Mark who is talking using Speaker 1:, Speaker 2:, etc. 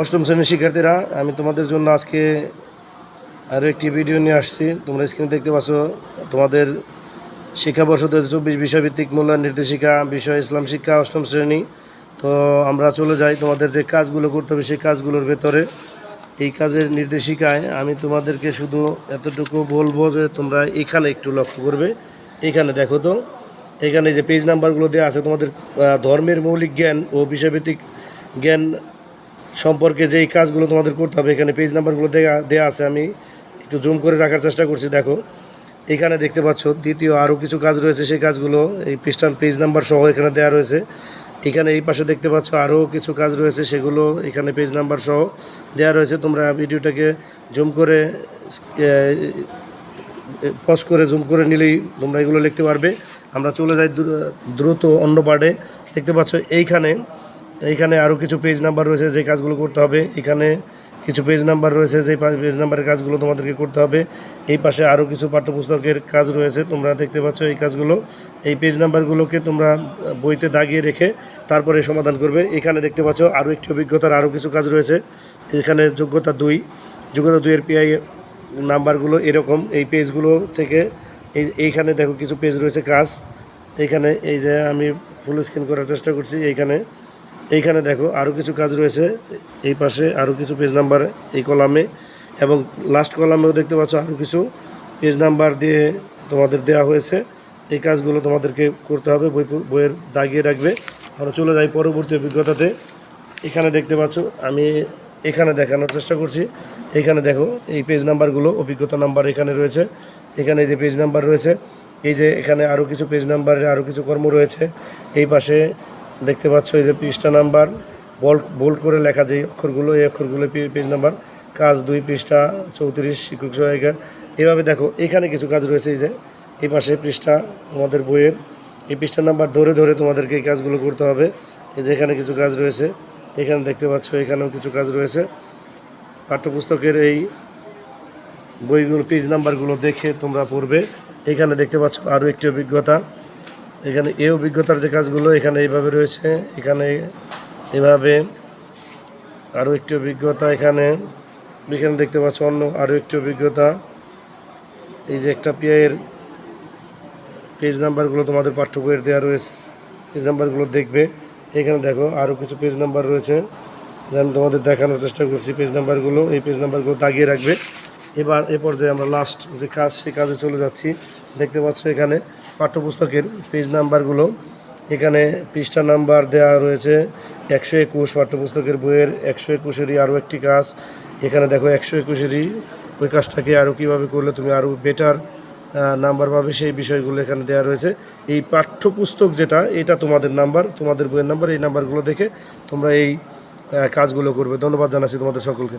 Speaker 1: অষ্টম শ্রেণির শিক্ষার্থীরা, আমি তোমাদের জন্য আজকে আরও একটি ভিডিও নিয়ে আসছি। তোমরা স্ক্রিনে দেখতে পাচ্ছ, তোমাদের শিক্ষাবর্ষ দু হাজার চব্বিশ বিষয়ভিত্তিক মূল্যায়ন নির্দেশিকা, বিষয় ইসলাম শিক্ষা, অষ্টম শ্রেণি। তো আমরা চলে যাই তোমাদের যে কাজগুলো করতে হবে, সেই কাজগুলোর ভেতরে। এই কাজের নির্দেশিকায় আমি তোমাদেরকে শুধু এতটুকু বলব যে তোমরা এখানে একটু লক্ষ্য করবে। এখানে দেখো তো, এখানে যে পেজ নাম্বারগুলো দেওয়া আছে, তোমাদের ধর্মের মৌলিক জ্ঞান ও বিষয়ভিত্তিক জ্ঞান সম্পর্কে যেই কাজগুলো তোমাদের করতে হবে, এখানে পেজ নাম্বারগুলো দেওয়া দেওয়া আছে, আমি একটু জুম করে রাখার চেষ্টা করছি, দেখো। এখানে দেখতে পাচ্ছ, দ্বিতীয় আরও কিছু কাজ রয়েছে, সেই কাজগুলো, এই পৃষ্ঠান পেজ নাম্বার সহ এখানে দেওয়া রয়েছে। এখানে এই পাশে দেখতে পাচ্ছ, আরও কিছু কাজ রয়েছে, সেগুলো এখানে পেজ নাম্বার সহ দেওয়া রয়েছে। তোমরা ভিডিওটাকে জুম করে পজ করে জুম করে নিলেই তোমরা এগুলো লিখতে পারবে। আমরা চলে যাই দ্রু- দ্রুত অন্য পার্টে দেখতে পাচ্ছ, এইখানে এইখানে আরও কিছু পেজ নাম্বার রয়েছে যে কাজগুলো করতে হবে। এখানে কিছু পেজ নাম্বার রয়েছে যে পেজ নাম্বারের কাজগুলো তোমাদেরকে করতে হবে। এই পাশে আরও কিছু পাঠ্যপুস্তকের কাজ রয়েছে, তোমরা দেখতে পাচ্ছ এই কাজগুলো। এই পেজ নাম্বারগুলোকে তোমরা বইতে দাগিয়ে রেখে তারপরে সমাধান করবে। এখানে দেখতে পাচ্ছ আরও একটি অভিজ্ঞতার আরও কিছু কাজ রয়েছে। এখানে যোগ্যতা দুই, যোগ্যতা দুইয়ের পিআই নাম্বারগুলো এরকম। এই পেজগুলো থেকে এই, এইখানে দেখো কিছু পেজ রয়েছে কাজ। এইখানে এই যে আমি ফুল স্ক্রিন করার চেষ্টা করছি, এইখানে এইখানে দেখো আরও কিছু কাজ রয়েছে। এই পাশে আরও কিছু পেজ নাম্বার এই কলামে এবং লাস্ট কলামেও দেখতে পাচ্ছ আরও কিছু পেজ নাম্বার দিয়ে তোমাদের দেওয়া হয়েছে। এই কাজগুলো তোমাদেরকে করতে হবে, বই বইয়ের দাগিয়ে রাখবে। আমরা চলে যাই পরবর্তী অভিজ্ঞতাতে। এখানে দেখতে পাচ্ছ, আমি এখানে দেখানোর চেষ্টা করছি। এখানে দেখো, এই পেজ নাম্বারগুলো অভিজ্ঞতা নাম্বার এখানে রয়েছে। এখানে যে পেজ নাম্বার রয়েছে, এই যে এখানে আরও কিছু পেজ নাম্বারের আরও কিছু কর্ম রয়েছে। এই পাশে দেখতে পাচ্ছ এই যে পৃষ্ঠা নাম্বার বল বোল্ড করে লেখা যে অক্ষরগুলো, এই অক্ষরগুলো পেজ নাম্বার কাজ দুই, পৃষ্ঠা চৌত্রিশ, শিক্ষক সহায়িকার। এভাবে দেখো, এখানে কিছু কাজ রয়েছে এই যে, এই পাশে পৃষ্ঠা তোমাদের বইয়ের। এই পৃষ্ঠা নাম্বার ধরে ধরে তোমাদেরকে এই কাজগুলো করতে হবে। এই যে এখানে কিছু কাজ রয়েছে, এখানে দেখতে পাচ্ছ এখানেও কিছু কাজ রয়েছে। পাঠ্যপুস্তকের এই বইগুলো পেজ নাম্বারগুলো দেখে তোমরা পড়বে। এখানে দেখতে পাচ্ছ আরও একটি অভিজ্ঞতা। এখানে এই অভিজ্ঞতার যে কাজগুলো এখানে এইভাবে রয়েছে, এখানে এভাবে আরও একটি অভিজ্ঞতা এখানে এখানে দেখতে পাচ্ছ অন্য আরও একটি অভিজ্ঞতা। এই যে একটা পিআইয়ের পেজ নাম্বারগুলো তোমাদের পাঠ্য বইয়ের দেওয়া রয়েছে পেজ নাম্বারগুলো দেখবে। এখানে দেখো আরও কিছু পেজ নাম্বার রয়েছে, যা আমি তোমাদের দেখানোর চেষ্টা করছি পেজ নাম্বারগুলো এই পেজ নাম্বারগুলো দাগিয়ে রাখবে। এবার এ পর্যায়ে আমরা লাস্ট যে কাজ, সে কাজে চলে যাচ্ছি। দেখতে পাচ্ছ এখানে পাঠ্যপুস্তকের পেজ নাম্বারগুলো এখানে পৃষ্ঠা নাম্বার দেওয়া রয়েছে। একশো একুশ পাঠ্যপুস্তকের বইয়ের একশো একুশেরই আরও একটি কাজ। এখানে দেখো একশো একুশেরই ওই কাজটাকে আরও কীভাবে করলে তুমি আরও বেটার নাম্বার পাবে সেই বিষয়গুলো এখানে দেওয়া রয়েছে। এই পাঠ্যপুস্তক যেটা, এটা তোমাদের নাম্বার তোমাদের বইয়ের নাম্বার এই নাম্বারগুলো দেখে তোমরা এই কাজগুলো করবে। ধন্যবাদ জানাচ্ছি তোমাদের সকলকে।